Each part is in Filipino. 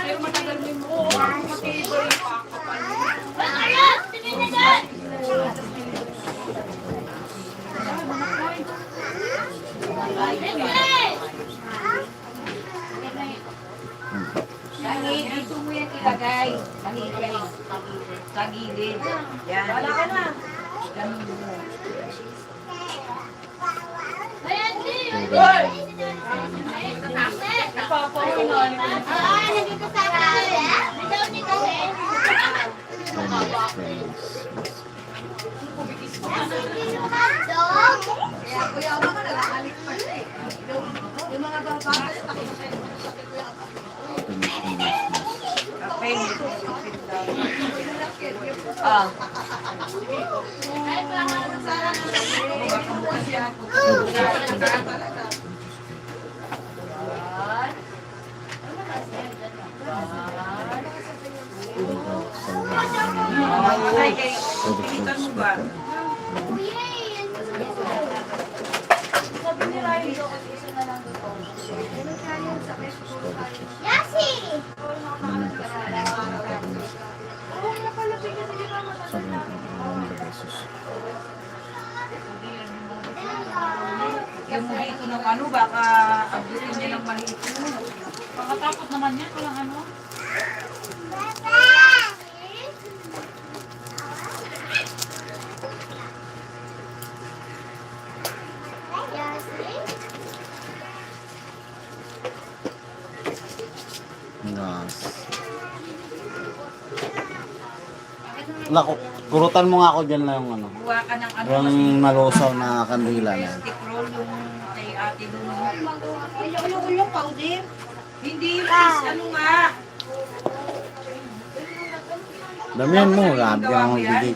Pero matagal mo. Matibay pa. Tangi, yan ilagay. Tangi, sa gilid. Yan. Wala ka na. Ganun mo. Okay. Ah. Ay, kay, pilitan mo ba? Yung mga ito ng ano, baka abutin niya ng maliit mo. Pakatakot naman yan, walang ano. Yes. Naku, kurutan mo nga ako dyan na yung ano. Buwa ka ng ano, Yung nalusaw na kandila na. stick roll yung kay ate doon. Yung powder. Hindi, please, ano nga? Damihan mo, grabe ka naman bigay.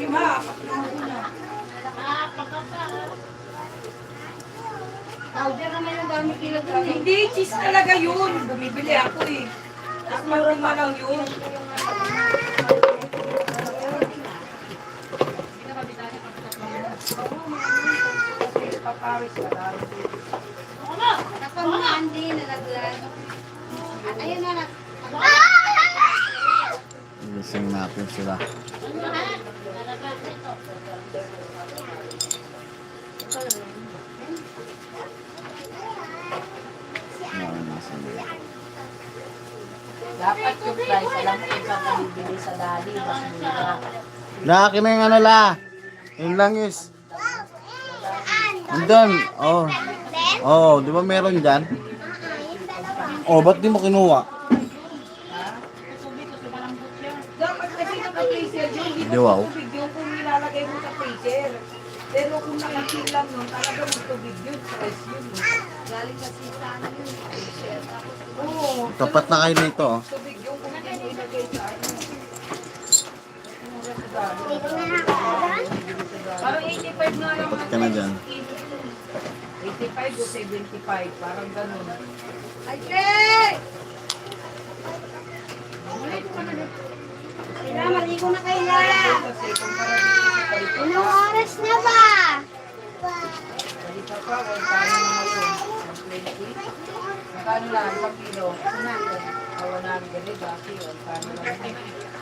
Yung. Powder naman yung dami kilogram. Hindi, cheese talaga yun. Bumibili ako eh. Tapos maruma lang yun. Papawis ka lang. Nakamuhan din, nalaglag. At ayun na, Gising natin sila. Yan, nasa mga. Dapat yung price, alam mo, iba ka bibili sa dali, mas mura. Laki na yung ano la. Yung langis. Andun. Oh. Oh, di ba meron dyan? Oh, ba't di mo kinuha? Dapat kasi naka-freezer yun. Hindi Di, mo wow. tubig yun kung nilalagay mo sa freezer. Pero kung nakatil lang nun, talaga magtubig yun. Fresh yun. galing kasi sa ano yun, freezer. Tapos, Oo. Tapat na kayo nito. oh. Tubig Mura sa dami. Parang 85 na lang. Tapat ka na dyan. 85 o 75. Parang ganun. ay, Kay! Kaya, maligo na kayo na. Kasi Anong oras na ba? Palito pa, kung paano naman yun. 20. Magkano lang, isang kilo. Awa namin ganit, baki. o, Paano lang yun.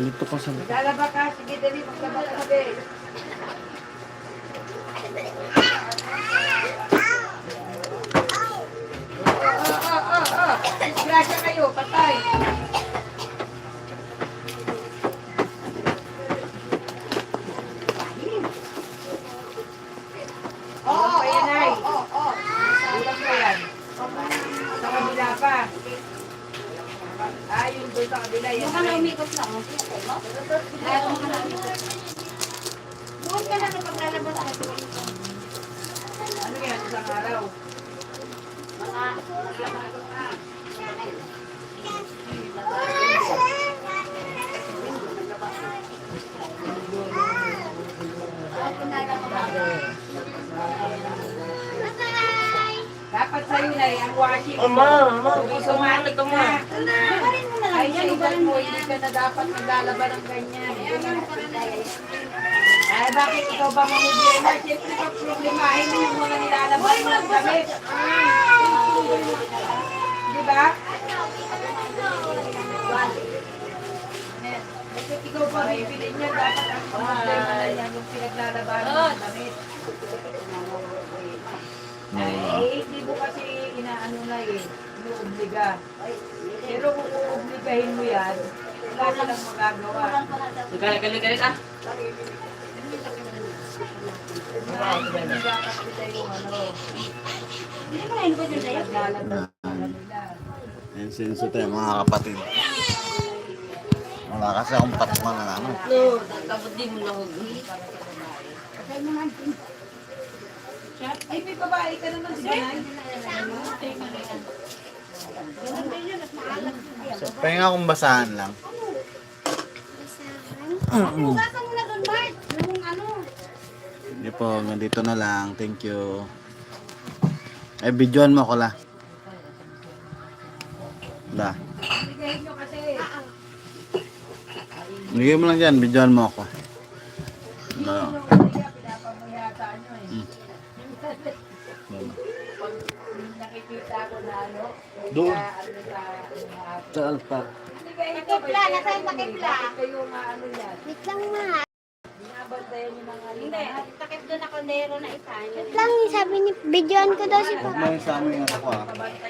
Dito ka sa... Lalaba ka, sige dali, maglaba ka be. Mukhang umikot na ako. Lahat mukhang umikot. Buwan ka lang kapag lalabas na ito. Ano yan? Isang araw? Mga... Dapat sa'yo na eh, yung washing. Ama, ama, gusto mo ito mo. Ama, ay, yan. siya mo mo, yan. hindi ka na dapat naglalaban ng ganyan. Ay, bakit ikaw ba mamumblema? Siyempre, pag problemahin mo yung mga nilalaban mo ng damit. Di ba? Bakit ikaw pa bibili niya? Dapat ang problema na yan yung pinaglalaban ng damit. Eh, hindi mo kasi inaano na eh, inuobliga. Pero kung uobligahin mo yan, wala ka lang magagawa. Galit-galit ah. Hindi dapat kita yung Hindi mo na yun ba dun sa'yo? naglalaban nila. Yan sinusunod tayo mga kapatid. Wala kasi akong patma na ano. No, tatapos din mo na ako. Patay mo na. Ay, may babae ka naman si Banay. Ganun din yun. At maalat. So, pahinga akong basahan lang. Hugasan mo na dun, Bart. Yung ano. Hindi po, nandito na lang. Thank you. Eh, videoan mo ko la. Da. Bigay mo lang dyan, videoan mo ako. Nakikita ko na ano, Doon. sa ano sa mga Sa nasa yung takipla. Bakit kayo nga ano yan? Wait lang ma. Binabantayan yung mga Hindi. Takip doon ako nero na isa. Wait lang, sabi ni, videoan ko daw si Huwag mo yung sa amin yung ano ko ah.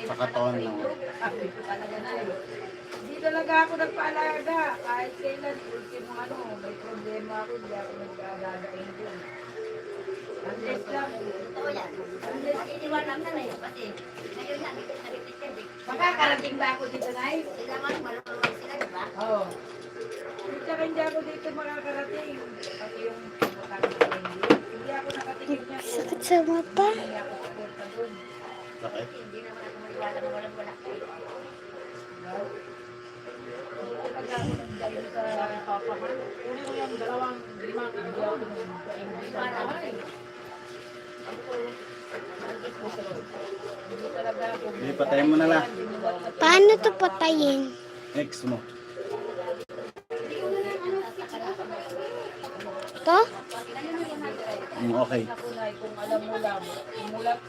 Sa katawan lang. Hindi talaga ako nagpaalaga. Kahit kailan, ultimo ano, may problema ako, hindi ako nag-aalaga yun. Unless makakarating ba ako dito, Nay? Sila man, maluluwag sila, di ba? Oo. Hindi ka hindi ako dito makakarating. Pati yung pagkakang sa hindi. Hindi ako nakatingin niya. Sakit sa mata. Hindi ako pupunta doon. Bakit? Hindi naman ako maiwala na walang wala. Talaga ako nagdahil sa papahan. Kunin ko yung dalawang limang hindi ako nagdahil Hindi talaga ako. Hindi, patayin mo na lang. Paano to patayin? X mo. To? Mm, okay.